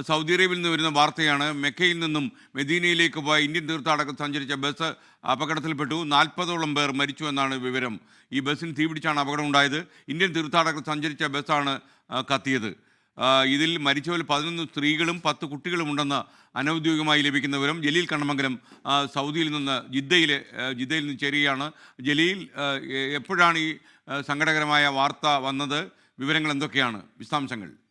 Saudi അറേബ്യയിൽ നിന്ന് വരുന്ന വാർത്തയാണ്. മെക്കയിൽ നിന്നും മെദീനയിലേക്ക് പോയ ഇന്ത്യൻ തീർത്ഥാടകർ സഞ്ചരിച്ച ബസ് അപകടത്തിൽപ്പെട്ടു. നാൽപ്പതോളം പേർ മരിച്ചു എന്നാണ് വിവരം. ഈ ബസ്സിന് തീപിടിച്ചാണ് അപകടം ഉണ്ടായത് ഇന്ത്യൻ തീർത്ഥാടകർ സഞ്ചരിച്ച ബസ്സാണ് കത്തിയത്. ഇതിൽ മരിച്ചവരിൽ പതിനൊന്ന് സ്ത്രീകളും പത്ത് കുട്ടികളും ഉണ്ടെന്ന് അനൗദ്യോഗികമായി ലഭിക്കുന്ന വിവരം ജലീൽ കണ്ണമംഗലം സൗദിയിൽ നിന്ന് ജിദ്ദയിലെ ജിദ്ദയിൽ നിന്ന് ചേരുകയാണ്. ജലീൽ എപ്പോഴാണ് ഈ സങ്കടകരമായ വാർത്ത വന്നത്? വിവരങ്ങൾ എന്തൊക്കെയാണ്? വിശദാംശങ്ങൾ.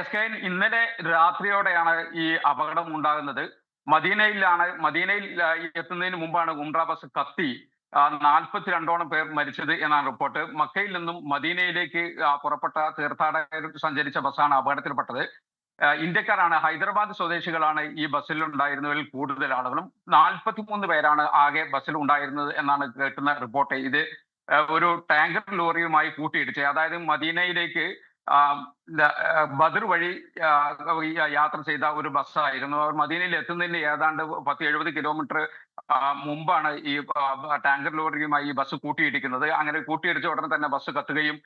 എസ് കെ ഇന്നലെ രാത്രിയോടെയാണ് ഈ അപകടം ഉണ്ടാകുന്നത്. മദീനയിലാണ് മദീനയിൽ എത്തുന്നതിന് മുമ്പാണ് ഉംറ ബസ് കത്തി നാൽപ്പത്തിരണ്ടോളം പേർ മരിച്ചത് എന്നാണ് റിപ്പോർട്ട്. മക്കയിൽ നിന്നും മദീനയിലേക്ക് പുറപ്പെട്ട തീർത്ഥാടകർ സഞ്ചരിച്ച ബസ്സാണ് അപകടത്തിൽപ്പെട്ടത്. ഇന്ത്യക്കാരാണ് ഹൈദരാബാദ് സ്വദേശികളാണ് ഈ ബസ്സിൽ ഉണ്ടായിരുന്നവരിൽ കൂടുതൽ ആളുകളും. നാൽപ്പത്തിമൂന്ന് പേരാണ് ആകെ ബസ്സിൽ ഉണ്ടായിരുന്നത് എന്നാണ് കേൾക്കുന്ന റിപ്പോർട്ട്. ഇത് ഒരു ടാങ്കർ ലോറിയുമായി കൂട്ടിയിടിച്ച് അതായത് മദീനയിലേക്ക് ബദർ വഴി യാത്ര ചെയ്ത ഒരു ബസ്സായിരുന്നു. അവർ മദീനയിൽ എത്തുന്നതിന് ഏതാണ്ട് പത്ത് എഴുപത് കിലോമീറ്റർ മുമ്പാണ് ഈ ടാങ്കർ ലോറിയുമായി ഈ ബസ് കൂട്ടിയിടിക്കുന്നത്. അങ്ങനെ കൂട്ടിയിടിച്ച ഉടനെ തന്നെ ബസ് കത്തുകയും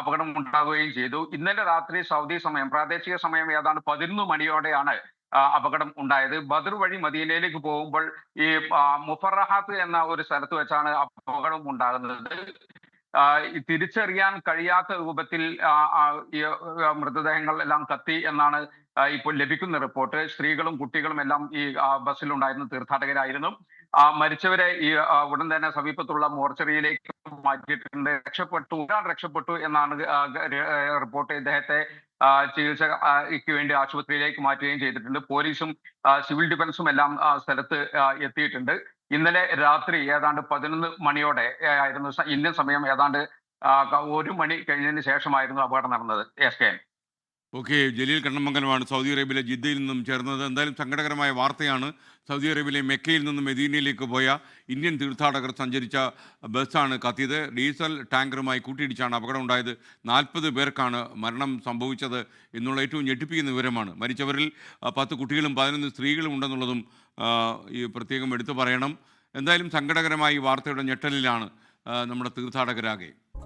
അപകടം ഉണ്ടാകുകയും ചെയ്തു. ഇന്നലെ രാത്രി സൗദി സമയം പ്രാദേശിക സമയം ഏതാണ്ട് പതിനൊന്ന് മണിയോടെയാണ് അപകടം ഉണ്ടായത്. ബദർ വഴി മദീനയിലേക്ക് പോകുമ്പോൾ ഈ മുഫറഹാത്ത് എന്ന ഒരു സ്ഥലത്ത് വെച്ചാണ് അപകടം ഉണ്ടാകുന്നത്. തിരിച്ചറിയാൻ കഴിയാത്ത രൂപത്തിൽ മൃതദേഹങ്ങൾ എല്ലാം കത്തി എന്നാണ് ഇപ്പോൾ ലഭിക്കുന്ന റിപ്പോർട്ട്. സ്ത്രീകളും കുട്ടികളും എല്ലാം ഈ ബസ്സിലുണ്ടായിരുന്ന തീർത്ഥാടകരായിരുന്നു. മരിച്ചവരെ ഈ ഉടൻ തന്നെ സമീപത്തുള്ള മോർച്ചറിയിലേക്ക് മാറ്റിയിട്ടുണ്ട്. രക്ഷപ്പെട്ടു ഒരാൾ രക്ഷപ്പെട്ടു എന്നാണ് റിപ്പോർട്ട് ഇദ്ദേഹത്തെ ചികിത്സയ്ക്ക് വേണ്ടി ആശുപത്രിയിലേക്ക് മാറ്റുകയും ചെയ്തിട്ടുണ്ട്. പോലീസും സിവിൽ ഡിഫൻസും എല്ലാം സ്ഥലത്ത് എത്തിയിട്ടുണ്ട്. ഇന്നലെ രാത്രി ഏതാണ്ട് പതിനൊന്ന് മണിയോടെ ആയിരുന്നു ഇന്ത്യൻ സമയം ഏതാണ്ട് ഒരു മണി കഴിഞ്ഞതിന് ശേഷമായിരുന്നു അപകടം നടന്നത്. എസ് കെ ഓക്കെ ജലീൽ കണ്ണമംഗലമാണ് സൗദി അറേബ്യയിലെ ജിദ്ദയിൽ നിന്നും ചേർന്നത്. എന്തായാലും സങ്കടകരമായ വാർത്തയാണ് സൗദി അറേബ്യയിലെ മെക്കയിൽ നിന്നും മെദീനയിലേക്ക് പോയ ഇന്ത്യൻ തീർത്ഥാടകർ സഞ്ചരിച്ച ബസ്സാണ് കത്തിയത്. ഡീസൽ ടാങ്കറുമായി കൂട്ടിയിടിച്ചാണ് അപകടം ഉണ്ടായത് നാൽപ്പത് പേർക്കാണ് മരണം സംഭവിച്ചത് എന്നുള്ള ഏറ്റവും ഞെട്ടിപ്പിക്കുന്ന വിവരമാണ്. മരിച്ചവരിൽ പത്ത് കുട്ടികളും പതിനൊന്ന് സ്ത്രീകളും ഉണ്ടെന്നുള്ളതും ഈ പ്രത്യേകം എടുത്തു പറയണം. എന്തായാലും സങ്കടകരമായ ഈ വാർത്തയുടെ ഞെട്ടലിലാണ് നമ്മുടെ തീർത്ഥാടകരാകെ.